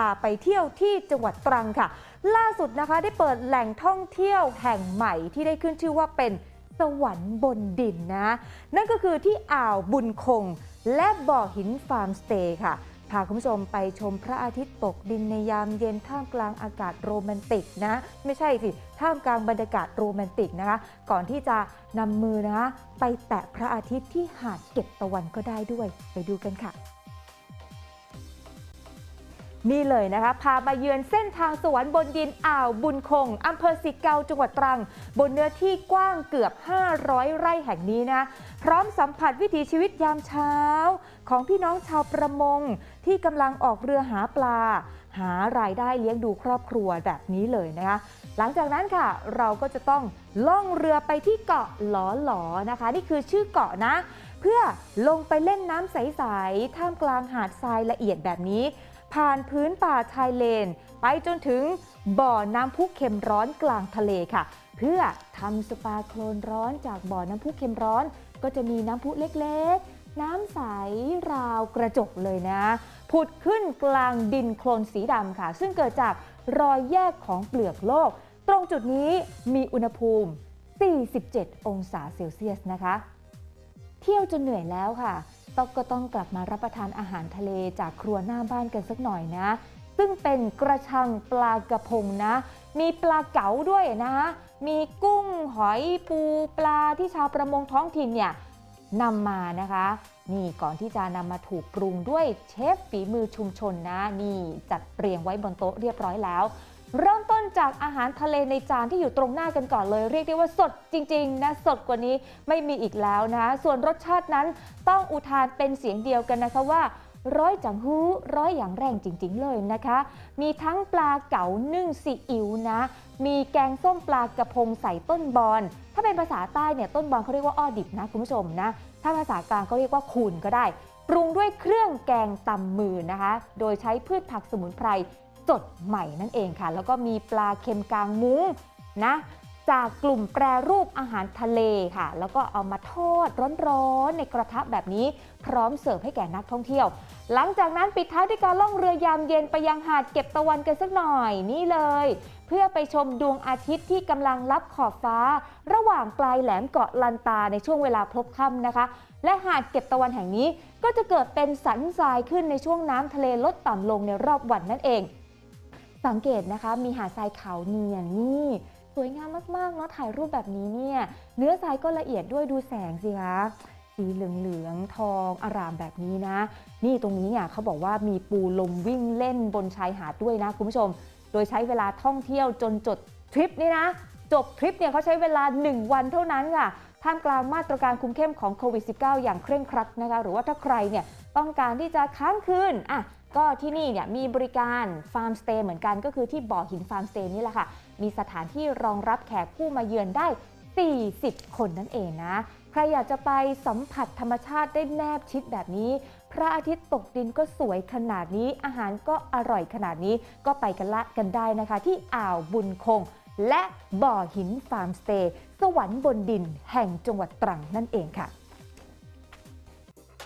าไปเที่ยวที่จังหวัดตรังค่ะ ล่าสุดนะคะได้เปิดแหล่งท่องเที่ยวแห่งใหม่ที่ได้ขึ้นชื่อว่าเป็นสวรรค์บนดินนะ นั่นก็คือที่อ่าวบุญคง และบ่อหินฟาร์มสเตย์ค่ะพาคุณผู้ชมไปชมพระอาทิตย์ตกดินในยามเย็นท่ามกลางอากาศโรแมนติกนะ ไม่ใช่สิ ท่ามกลางบรรยากาศโรแมนติกนะคะ ก่อนที่จะนำมือนะคะไปแตะพระอาทิตย์ที่หาดเก็บตะวันก็ได้ด้วย ไปดูกันค่ะ นี่เลยนะคะ พามาเยือนเส้นทางสวรรค์บนดินอ่าวบุญคงอำเภอสิเกาจังหวัดตรัง บนเนื้อที่กว้างเกือบ 500 ไร่แห่งนี้นะ พร้อมสัมผัสวิถีชีวิตยามเช้า ของพี่น้องชาวประมง ที่กำลังออกเรือหาปลา หารายได้เลี้ยงดูครอบครัวแบบนี้เลยนะคะ หลังจากนั้นค่ะ เราก็จะต้องล่องเรือไปที่เกาะหลอหลอนะคะ นี่คือชื่อเกาะนะ เพื่อลงไปเล่นน้ำใสๆท่ามกลางหาดทรายละเอียดแบบนี้ ผ่านพื้นป่าชายเลน ไปจนถึงบ่อน้ำพุเค็มร้อนกลางทะเลค่ะ เพื่อทำสปาโคลนร้อนจากบ่อน้ำพุเค็มร้อน ก็จะมีน้ำพุเล็กๆ น้ำใสราวกระจกเลยนะ ผุดขึ้นกลางดินโคลนสีดำค่ะ ซึ่งเกิดจากรอยแยกของเปลือกโลก ตรงจุดนี้มีอุณหภูมิ 47 องศาเซลเซียสนะคะ เที่ยวจนเหนื่อยแล้วค่ะ ต้องก็ต้องกลับมารับประทานอาหารทะเลจากครัวหน้าบ้านกันสักหน่อยนะ ซึ่งเป็นกระชังปลากระพงนะ มีปลาเก๋าด้วยนะ มีกุ้งหอยปูปลาที่ชาวประมงท้องถิ่นเนี่ยนำมานะคะ นี่ก่อนที่จะนำมาถูกปรุงด้วยเชฟฝีมือชุมชนนะ นี่จัดเรียงไว้บนโต๊ะเรียบร้อยแล้ว มจากอาหารทะเลในจานที่อยู่ตรงหน้ากันก่อนเลย เรียกได้ว่าสดจริงๆนะสดกว่านี้ไม่มีอีกแล้วนะ ส่วนรสชาตินั้นต้องอุทานเป็นเสียงเดียวกันนะคะว่าร้อยจังฮู้ร้อยอย่างแรงจริง ๆ เลยนะคะ มีทั้งปลาเก๋านึ่งซีอิ๊วนะ มีแกงส้มปลากระพงใส่ต้นบอน ถ้าเป็นภาษาใต้เนี่ยต้นบอนเขาเรียกว่าอ้อดิบนะคุณผู้ชมนะ ถ้าภาษากลางเขาเรียกว่าคูนก็ได้ ปรุงด้วยเครื่องแกงตำมือนะคะ โดยใช้พืชผักสมุนไพร สดใหม่นั่นเองค่ะ แล้วก็มีปลาเค็มกลางมุ้งนะจากกลุ่มแปรรูปอาหารทะเลค่ะ แล้วก็เอามาทอดร้อนๆในกระทะแบบนี้ พร้อมเสิร์ฟให้แก่นักท่องเที่ยว หลังจากนั้นปิดท้ายด้วยการล่องเรือยามเย็นไปยังหาดเก็บตะวันกันสักหน่อยนี่เลย เพื่อไปชมดวงอาทิตย์ที่กำลังลับขอบฟ้า ระหว่างปลายแหลมเกาะลันตาในช่วงเวลาพลบค่ำนะคะ และหาดเก็บตะวันแห่งนี้ ก็จะเกิดเป็นสันทรายขึ้นในช่วงน้ำทะเลลดต่ำลงในรอบวันนั่นเอง สังเกตนะคะมีหาดทรายขาวเนียนนี่สวยงามมากๆเนาะถ่ายรูปแบบนี้เนี่ยเนื้อทรายก็ละเอียดด้วยดูแสงสิคะสีเหลืองๆทองอารามแบบนี้นะ นี่ตรงนี้เนี่ยเขาบอกว่ามีปูลมวิ่งเล่นบนชายหาดด้วยนะคุณผู้ชม โดยใช้เวลาท่องเที่ยวจนจดทริปนี่นะ จบทริปเนี่ยเขาใช้เวลา 1 วันเท่านั้นค่ะท่ามกลางมาตรการคุมเข้มของโควิด -19 อย่างเคร่งครัดนะคะ หรือว่าถ้าใครเนี่ยต้องการที่จะค้างคืนอะ ก็ที่นี่เนี่ยมีบริการฟาร์มสเตย์เหมือนกันก็คือที่บ่อหินฟาร์มสเตย์นี่แหละค่ะ มีสถานที่รองรับแขกผู้มาเยือนได้ 40 คนนั่นเองนะ ใครอยากจะไปสัมผัสธรรมชาติได้แนบชิดแบบนี้ พระอาทิตย์ตกดินก็สวยขนาดนี้ อาหารก็อร่อยขนาดนี้ ก็ไปกันละกันได้นะคะ ที่อ่าวบุญคง และบ่อหินฟาร์มสเตย์สวรรค์บนดินแห่งจังหวัดตรังนั่นเองค่ะ